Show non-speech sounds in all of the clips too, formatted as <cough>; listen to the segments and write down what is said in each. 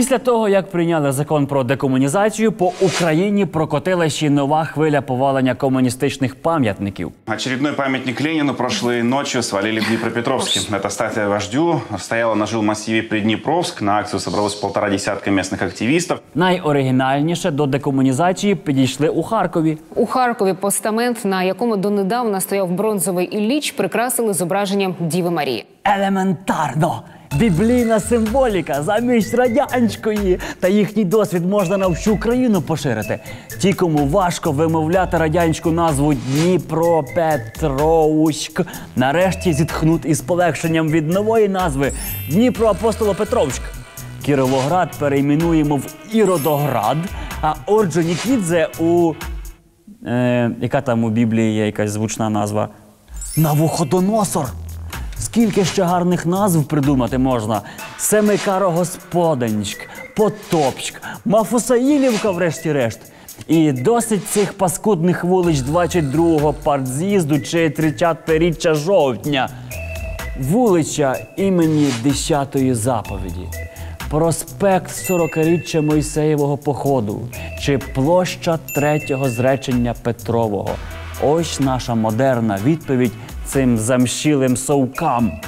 Після того, як прийняли закон про декомунізацію, по Україні прокотила ще нова хвиля повалення комуністичних пам'ятників. Очередной памятник Ленину прошлой ночью свалили в Днепропетровске. Эта статуя вождю стояла на жилмассиве Приднепровск. На акцию собралось полтора десятка местных активистов. Найоригінальніше до декомунізації підійшли у Харкові. У Харкові постамент, на якому донедавна стояв бронзовий Ілліч, прикрасили зображенням Діви Марії. Елементарно! Біблійна символіка замість радянської. Та їхній досвід можна на всю Україну поширити. Ті, кому важко вимовляти радянську назву Дніпропетровськ, нарешті зітхнуть із полегшенням від нової назви Дніпроапостолопетровськ. Кіровоград перейменуємо в Іродоград, а Орджонікідзе у. Е, яка там у Біблії є якась звучна назва? Навуходоносор. Скільки ще гарних назв придумати можна? Семикарогосподенськ, Потопськ, Мафусаїлівка, врешті-решт. І досить цих паскудних вулиць 22-го партз'їзду чи 30-річчя жовтня. Вулиця імені 10-ї заповіді, проспект 40-річчя Мойсеєвого походу чи площа третього зречення Петрового. Ось наша модерна відповідь цим замщілим совкам.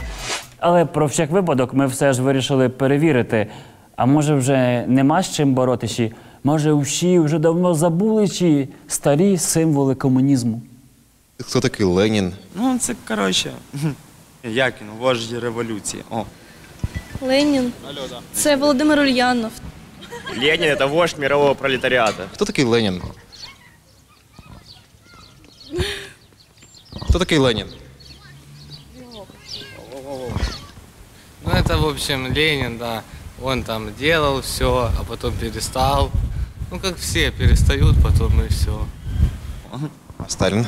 Але про всяк випадок ми все ж вирішили перевірити. А може, вже нема з чим боротися? Може, всі вже давно забули ці старі символи комунізму? Хто такий Ленін? Ну, це коротше. <laughs> Як він, вождь революції. О. Ленін. Це Володимир Ульянов. Ленин – это вождь мирового пролетариата. Хто такий Ленін? Хто такий Ленін? Ну, это, в общем, Ленин, да. Он там делал все, а потом перестал. Ну, как все, перестают потом и все. А Сталін?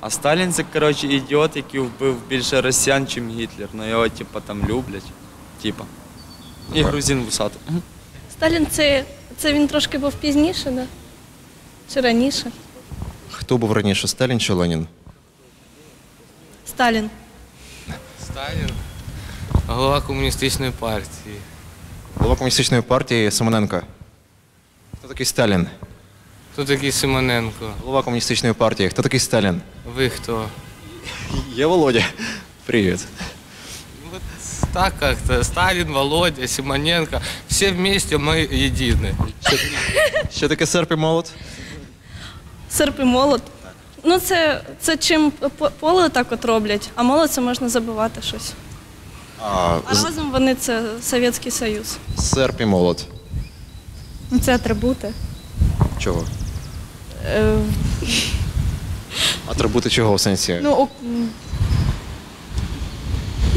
А Сталін це, коротше, ідіот, який вбив більше росіян, чим Гітлер. Ну його, типа, там люблять. Типа. І грузин вусатий. Сталін це, це він трошки був пізніше, да? Чи раніше? Хто був раніше, Сталін чи Ленін? Сталін. Сталин, глава коммунистической партии. Голова комуністичної партії Симоненко. Хто такий Сталін? Кто такой Симоненко? Голова комуністичної партії. Хто такий Сталін? Вы кто? Я Володя. Привіт. Вот так как-то. Сталин, Володя, Симоненко. Все вместе мы едины. Що таке серп і молот? Серп і молот. Ну, це, це чим по- поле так от роблять, а молот це можна забивати щось. А, А разом вони це Совєтський Союз. серп і молот. Ну, Це атрибути. Чого? Е, Атрибути чого в сенсі? ну, о- м.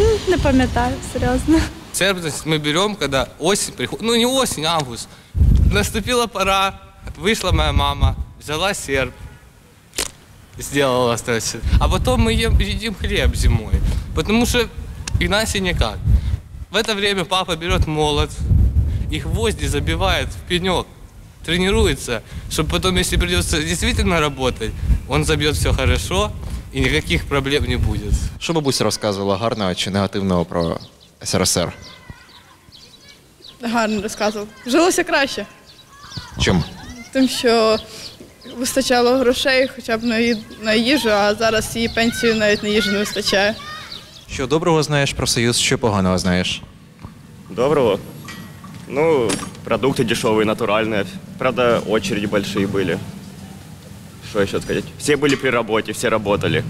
М, не пам'ятаю, серйозно. Церковь мы берем, когда осень приходит, ну не осень, а август. Наступила пора, вышла моя мама, взяла серп, сделала остальное. А потом мы ем- едим хлеб зимой, потому что иначе никак. В это время папа берет молот и гвозди забивает в пенек, тренируется, чтобы потом, если придется действительно работать, он забьет все хорошо и никаких проблем не будет. Що бабуся розказувала гарного чи негативного про СРСР? Гарно розказував. Жилося краще, Чим? тим, що вистачало грошей хоча б на, ї- на їжу, а зараз її пенсію навіть на їжу не вистачає. Що доброго знаєш про Союз, що поганого знаєш? Доброго. Ну, продукты дешевые, натуральные. Правда, очереди большие были. Что еще сказать? Все были при работе, все работали.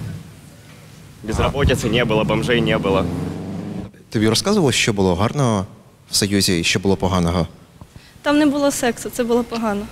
Безработицы не было, бомжей не было. Тобі розказувало, що було гарного в Союзі і що було поганого? Там не було сексу, це було погано.